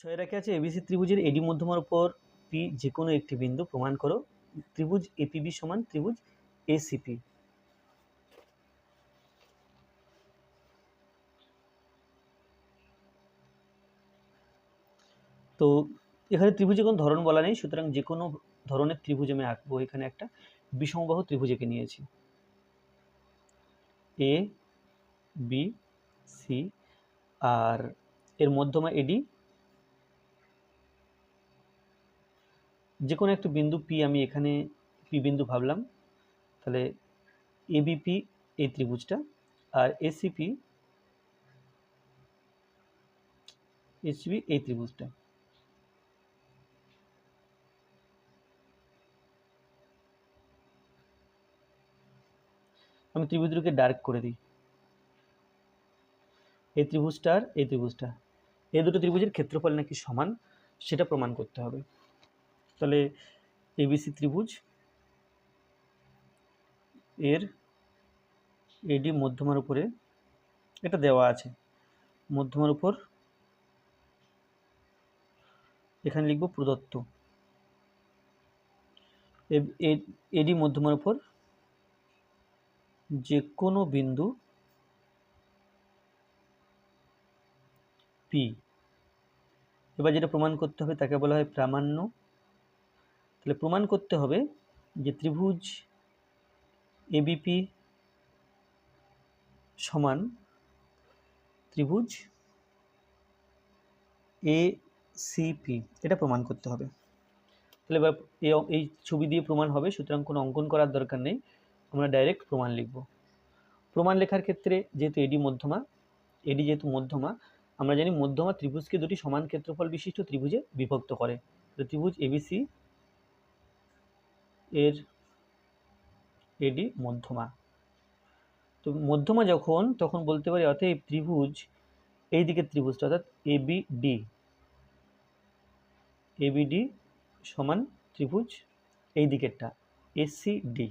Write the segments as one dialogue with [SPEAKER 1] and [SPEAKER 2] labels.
[SPEAKER 1] ছয় রেখে আছে এবিসি ত্রিভুজের এডি মধ্যমার উপর পি যে কোনো একটি বিন্দু প্রমাণ করো। ত্রিভুজ এপিবি সমান ত্রিভুজ এসিপি তো এখানে ত্রিভুজে কোনো ধরন বলা নেই, সুতরাং যে কোনো ধরনের ত্রিভুজ আমি আঁকবো এখানে একটা বিষমবাহু ত্রিভুজেকে নিয়েছি। এ বি সি আর এর মধ্যমা এডি যে কোনো একটা বিন্দু পি আমি এখানে পি বিন্দু ভাবলাম, তাহলে এবিপি এই ত্রিভুজটা আর এসিপি এসিপি এই ত্রিভুজটা। আমি ত্রিভুজ ডার্ক করে দিই। এই ত্রিভুজটা আর এই ত্রিভুজটা। এই দুটো ত্রিভুজের ক্ষেত্রফল নাকি সমান, সেটা প্রমাণ করতে হবে। তাহলে এবিসি ত্রিভুজ এর এডি মধ্যমার উপরে এটা দেওয়া আছে। মধ্যমার উপর এখানে লিখব প্রদত্ত। এডি মধ্যমার উপর যে কোনো বিন্দু পি এবার যেটা প্রমাণ করতে হবে তাকে বলা হয় প্রামাণ্য তাহলে প্রমাণ করতে হবে যে ত্রিভুজ এবিপি সমান ত্রিভুজ এ সিপি এটা প্রমাণ করতে হবে। তাহলে এবার এই ছবি দিয়ে প্রমাণ হবে, সুতরাং কোনো অঙ্কন করার দরকার নেই, আমরা ডাইরেক্ট প্রমাণ লিখব। প্রমাণ লেখার ক্ষেত্রে যেহেতু এডি মধ্যমা এডি যেহেতু মধ্যমা, আমরা জানি মধ্যমা ত্রিভুজকে দুটি সমান ক্ষেত্রফল বিশিষ্ট ত্রিভুজে বিভক্ত করে। ত্রিভুজ এবিসি এর এডি মধ্যমা। তো মধ্যমা যখন, তখন বলতে পারি অতএব ত্রিভুজ, এই দিকের ত্রিভুজটা, অর্থাৎ এবিডি এবিডি সমান ত্রিভুজ, এই দিকেরটা এসিডি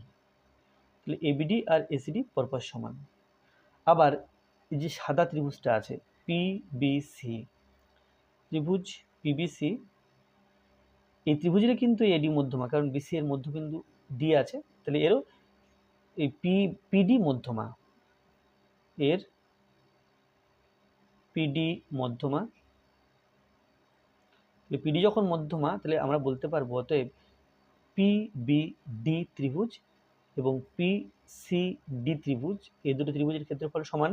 [SPEAKER 1] তাহলে এবিডি আর এসিডি পরপর সমান। আবার এই যে সাদা ত্রিভুজটা আছে পিবিসি ত্রিভুজ পিবিসি এই ত্রিভুজের কিন্তু এডি মধ্যমা, কারণ বিসি এর মধ্যবিন্দু ডি আছে। তাহলে এরও এই পি পিডি মধ্যমা, এর পিডি মধ্যমা পিডি যখন মধ্যমা, তাহলে আমরা বলতে পারব অতএব ডি ত্রিভুজ এবং পি সি ডি ত্রিভুজ, এই দুটো ত্রিভুজের ক্ষেত্রফল সমান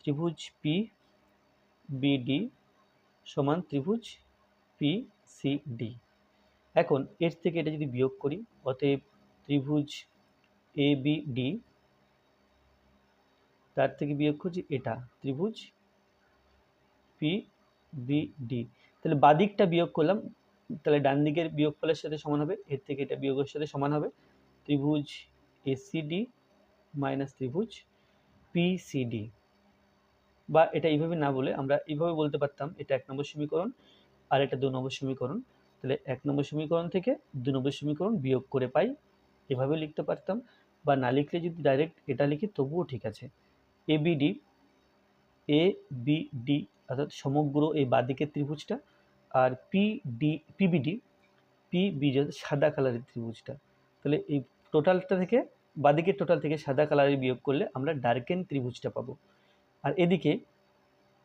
[SPEAKER 1] ত্রিভুজ পি বিডি সমান ত্রিভুজ পি সি ডি এখন এর থেকে এটা যদি বিয়োগ করি, অতএব ত্রিভুজ এ বি ডি তার থেকে বিয়োগ করছি এটা, ত্রিভুজ পি বি ডি তাহলে বাদিকটা বিয়োগ করলাম, তাহলে ডান দিকের বিয়োগফলের সাথে সমান হবে, এর থেকে এটা বিয়োগের সাথে সমান হবে, ত্রিভুজ এসিডি মাইনাস ত্রিভুজ পিসিডি বা এটা এইভাবে না বলে আমরা এইভাবে বলতে পারতাম, এটা এক নম্বর সমীকরণ আর এটা দু নম্বর সমীকরণ। তাহলে এক নম্বর সমীকরণ থেকে দু নম্বর সমীকরণ বিয়োগ করে পাই। এভাবে লিখতে পারতাম। বা না লিখলে যদি ডাইরেক্ট এটা লিখি, তবুও ঠিক আছে। এ এ বি ডি অর্থাৎ সমগ্র এই বাদিকের ত্রিভুজটা আর পিডি পিবিডি পিবি সাদা কালারের ত্রিভুজটা। তাহলে এই টোটালটা থেকে, বাদিকের টোটাল থেকে সাদা কালারের বিয়োগ করলে আমরা ডার্কেন ত্রিভুজটা পাবো। আর এদিকে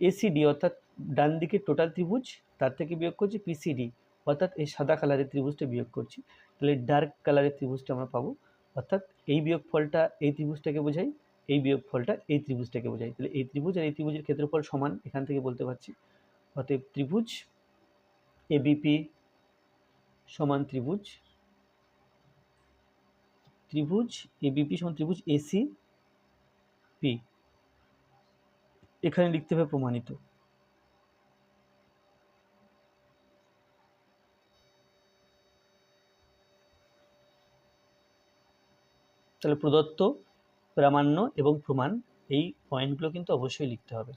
[SPEAKER 1] এসিডি অর্থাৎ ডান দিকে টোটাল ত্রিভুজ, তার থেকে বিয়োগ করছি পিসিডি অর্থাৎ এই সাদা কালারের ত্রিভুজটা বিয়োগ করছি, তাহলে ডার্ক কালারের ত্রিভুজটা আমরা পাবো। অর্থাৎ এই বিয়োগ ফলটা এই ত্রিভুজটাকে বোঝাই, এই বিয়োগ ফলটা এই ত্রিভুজটাকে বোঝাই। তাহলে এই ত্রিভুজ আর এই ত্রিভুজের ক্ষেত্রফল সমান, এখান থেকে বলতে পারছি। অতএব ত্রিভুজ এবিপি সমান ত্রিভুজ ত্রিভুজ এবিপি সমান ত্রিভুজ এসি পি এখানে লিখতে হবে প্রমাণিত। তাহলে প্রদত্ত প্রামাণ্য এবং প্রমাণ এই পয়েন্টগুলো কিন্তু অবশ্যই লিখতে হবে।